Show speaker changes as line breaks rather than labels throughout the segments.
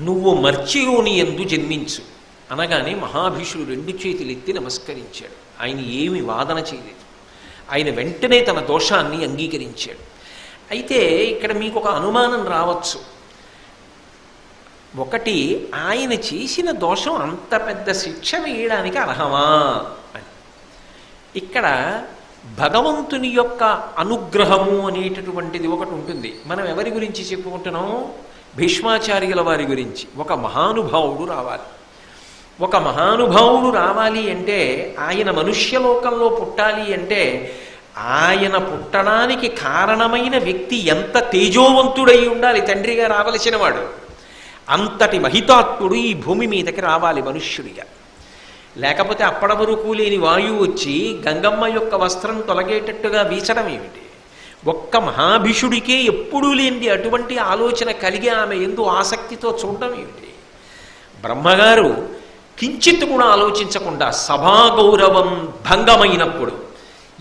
నువ్వు మర్చియోని ఎందు జన్మించు. అనగానే మహాభీషుడు రెండు చేతులు ఎత్తి నమస్కరించాడు. ఆయన ఏమి వాదన చేయలేదు. ఆయన వెంటనే తన దోషాన్ని అంగీకరించాడు. అయితే ఇక్కడ మీకు ఒక అనుమానం రావచ్చు. ఒకటి ఆయన చేసిన దోషం అంత పెద్ద శిక్ష వేయడానికి అర్హమా అని. ఇక్కడ భగవంతుని యొక్క అనుగ్రహము అనేటటువంటిది ఒకటి ఉంటుంది. మనం ఎవరి గురించి చెప్పుకుంటున్నాం? భీష్మాచార్యుల వారి గురించి ఒక మహానుభావుడు రావాలి. ఒక మహానుభావుడు రావాలి అంటే ఆయన మనుష్యలోకంలో పుట్టాలి అంటే ఆయన పుట్టడానికి కారణమైన వ్యక్తి ఎంత తేజోవంతుడై ఉండాలి? తండ్రిగా రావలసిన వాడు. అంతటి మహితాత్ముడు ఈ భూమి మీదకి రావాలి మనుష్యుడిగా. లేకపోతే అప్పటి వరకు లేని వాయువు వచ్చి గంగమ్మ యొక్క వస్త్రం తొలగేటట్టుగా వీచడం ఏమిటి? ఒక్క మహాభిషుడికే ఎప్పుడూ లేనిది అటువంటి ఆలోచన కలిగి ఆమె ఎందు ఆసక్తితో చూడడం ఏమిటి? బ్రహ్మగారు కించిత్ కూడా ఆలోచించకుండా సభా గౌరవం భంగమైనప్పుడు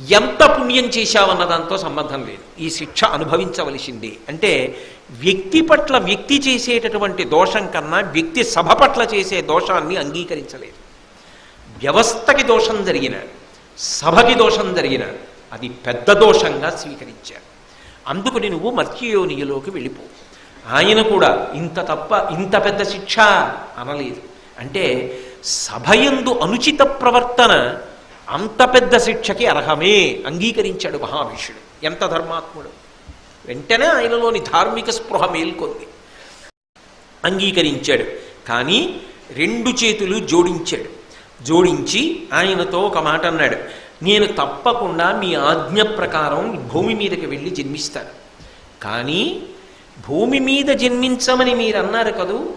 ఎంత పుణ్యం చేశావన్న దాంతో సంబంధం లేదు. ఈ శిక్ష అనుభవించవలసిందే. అంటే వ్యక్తి పట్ల వ్యక్తి చేసేటటువంటి దోషం కన్నా వ్యక్తి సభ పట్ల చేసే దోషాన్ని అంగీకరించలేదు. వ్యవస్థకి దోషం జరిగిన సభకి దోషం జరిగిన అది పెద్ద దోషంగా స్వీకరించారు. అందుకని నువ్వు మర్త్యయోనియలోకి వెళ్ళిపో. ఆయన కూడా ఇంత తప్ప ఇంత పెద్ద శిక్ష అనలేదు. అంటే సభయందు అనుచిత ప్రవర్తన అంత పెద్ద శిక్షకి అర్హమే అంగీకరించాడు మహావిష్ణుడు. ఎంత ధర్మాత్ముడు. వెంటనే ఆయనలోని ధార్మిక స్పృహ మేల్కొంది. అంగీకరించాడు. కానీ రెండు చేతులు జోడించాడు. జోడించి ఆయనతో ఒక మాట అన్నాడు. నేను తప్పకుండా మీ ఆజ్ఞ ప్రకారం భూమి మీదకి వెళ్ళి జన్మిస్తాను. కానీ భూమి మీద జన్మించమని మీరు అన్నారు కదూ?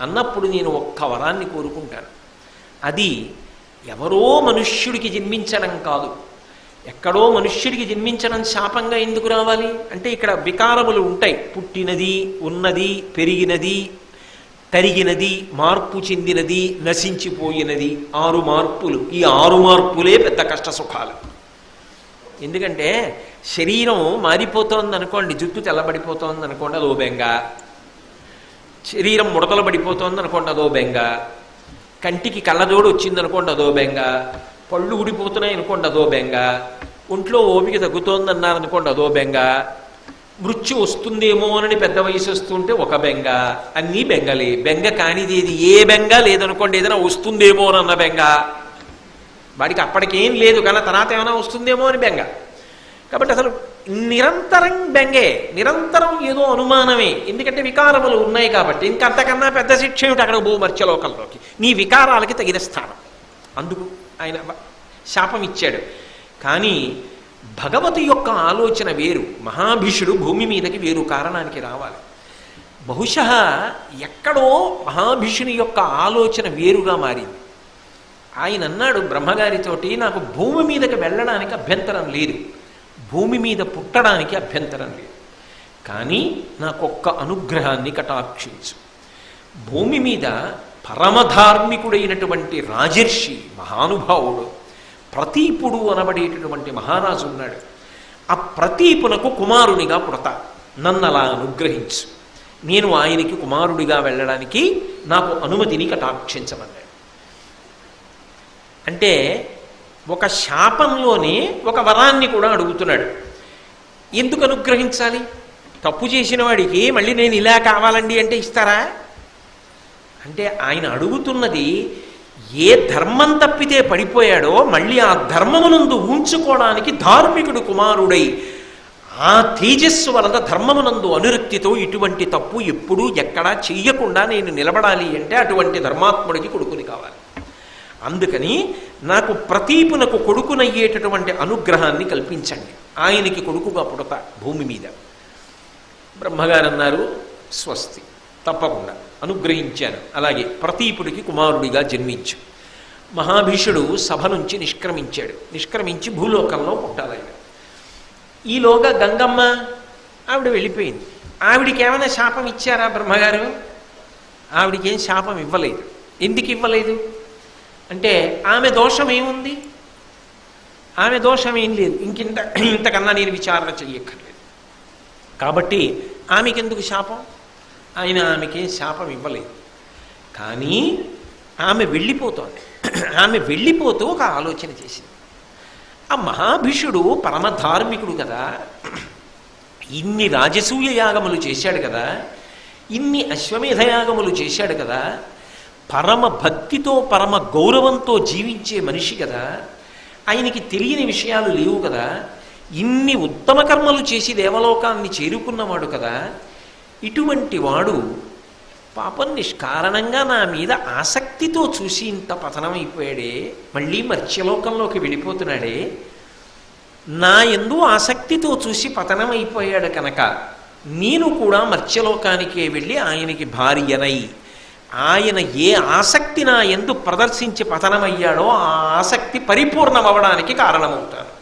అన్నప్పుడు నేను ఒక్క వరాన్ని కోరుకుంటాను. అది ఎవరో మనుష్యుడికి జన్మించడం కాదు. ఎక్కడో మనుష్యుడికి జన్మించడం శాపంగా ఎందుకు రావాలి? అంటే ఇక్కడ వికారములు ఉంటాయి. పుట్టినది ఉన్నది పెరిగినది తరిగినది మార్పు చెందినది నశించిపోయినది. ఆరు మార్పులు. ఈ ఆరు మార్పులే పెద్ద కష్ట సుఖాలు ఎందుకంటే శరీరం మారిపోతోంది అనుకోండి జుట్టు తెల్లబడిపోతోంది అనుకోండి అదో బెంగ. శరీరం ముడతలు పడిపోతోంది అనుకోండి అదో బెంగ. కంటికి కళ్ళజోడు వచ్చిందనుకోండి అదో బెంగ. పళ్ళు ఊడిపోతున్నాయి అనుకోండి అదో బెంగ. ఒంట్లో ఓపిక తగ్గుతోందన్నారు అనుకోండి అదో బెంగ. మృత్యు వస్తుందేమో అని పెద్ద వయసు వస్తుంటే ఒక బెంగ. అన్నీ బెంగలే. బెంగ కానిది ఏది ఏ బెంగ లేదనుకోండి ఏదైనా వస్తుందేమో అన్న బెంగ. వాడికి అప్పటికేం లేదు. కానీ తర్వాత ఏమైనా వస్తుందేమో అని బెంగ. కాబట్టి అసలు నిరంతరం బెంగే. నిరంతరం ఏదో అనుమానమే. ఎందుకంటే వికారములు ఉన్నాయి కాబట్టి. ఇంకంతకన్నా పెద్ద శిక్ష ఏమిటి అక్కడ భూమర్చలోకంలోకి నీ వికారాలకి తగిన స్థానం. అందుకు ఆయన శాపం ఇచ్చాడు. కానీ భగవతి యొక్క ఆలోచన వేరు మహాభీషుడు భూమి మీదకి వేరు కారణానికి రావాలి. బహుశ ఎక్కడో మహాభీషుని యొక్క ఆలోచన వేరుగా మారింది. ఆయన అన్నాడు బ్రహ్మగారితోటి నాకు భూమి మీదకి వెళ్ళడానికి అభ్యంతరం లేదు. భూమి మీద పుట్టడానికి అభ్యంతరం లేదు. కానీ నాకొక్క అనుగ్రహాన్ని కటాక్షించు. భూమి మీద పరమధార్మికుడైనటువంటి రాజర్షి మహానుభావుడు ప్రతీపుడు అనబడేటటువంటి మహారాజు ఉన్నాడు. ఆ ప్రతీపునకు కుమారునిగా పుడతా. నన్ను అలా అనుగ్రహించు. నేను ఆయనకి కుమారుడిగా వెళ్ళడానికి నాకు అనుమతిని కటాక్షించమన్నాడు. అంటే ఒక శాపంలోనే ఒక వరాన్ని కూడా అడుగుతున్నాడు. ఎందుకు అనుగ్రహించాలి? తప్పు చేసిన వాడికి మళ్ళీ నేను ఇలా కావాలండి అంటే ఇస్తారా? అంటే ఆయన అడుగుతున్నది ఏ ధర్మం తప్పితే పడిపోయాడో మళ్ళీ ఆ ధర్మమునందు ఉంచుకోవడానికి ధార్మికుడు కుమారుడై ఆ తేజస్సు వలన ధర్మమునందు అనురక్తితో ఇటువంటి తప్పు ఎప్పుడూ ఎక్కడా చెయ్యకుండా నేను నిలబడాలి అంటే అటువంటి ధర్మాత్ముడికి కొడుకుని కావాలి. అందుకని నాకు ప్రతీపునకు కొడుకునయ్యేటటువంటి అనుగ్రహాన్ని కల్పించండి. ఆయనకి కొడుకుగా పుడతా భూమి మీద. బ్రహ్మగారు అన్నారు స్వస్తి. తప్పకుండా. అనుగ్రహించాను. అలాగే ప్రతీపుడికి కుమారుడిగా జన్మించు. మహాభీషుడు సభ నుంచి నిష్క్రమించాడు. నిష్క్రమించి భూలోకంలో పుట్టాలయ్యాడు. ఈలోగా గంగమ్మ ఆవిడ వెళ్ళిపోయింది. ఆవిడికి ఏమైనా శాపం ఇచ్చారా బ్రహ్మగారు? ఆవిడికి ఏం శాపం ఇవ్వలేదు. ఎందుకు ఇవ్వలేదు? అంటే ఆమె దోషం ఏముంది? ఆమె దోషం ఏం లేదు. ఇంకింత ఇంతకన్నా నేను విచారణ చెయ్యక్కర్లేదు. కాబట్టి ఆమెకెందుకు శాపం? ఆయన ఆమెకి శాపం ఇవ్వలేదు. కానీ ఆమె వెళ్ళిపోతోంది. ఆమె వెళ్ళిపోతూ ఒక ఆలోచన చేసింది. ఆ మహాభిషుడు పరమధార్మికుడు కదా. ఇన్ని రాజసూయ యాగములు చేశాడు కదా. ఇన్ని అశ్వమేధ యాగములు చేశాడు కదా. పరమ భక్తితో పరమ గౌరవంతో జీవించే మనిషి కదా. ఆయనకి తెలియని విషయాలు లేవు కదా. ఇన్ని ఉత్తమ కర్మలు చేసి దేవలోకాన్ని చేరుకున్నవాడు కదా. ఇటువంటి వాడు పాపం నిష్కారణంగా నా మీద ఆసక్తితో చూసి ఇంత పతనం అయిపోయాడే మళ్ళీ మత్స్యలోకంలోకి వెళ్ళిపోతున్నాడే నా ఎందు ఆసక్తితో చూసి పతనం అయిపోయాడు కనుక నేను కూడా మత్స్యలోకానికే వెళ్ళి ఆయనకి భార్యనై ఆయన ఏ ఆసక్తి నా ఎందు ప్రదర్శించి పతనమయ్యాడో ఆ ఆసక్తి పరిపూర్ణమవడానికి కారణమవుతాను.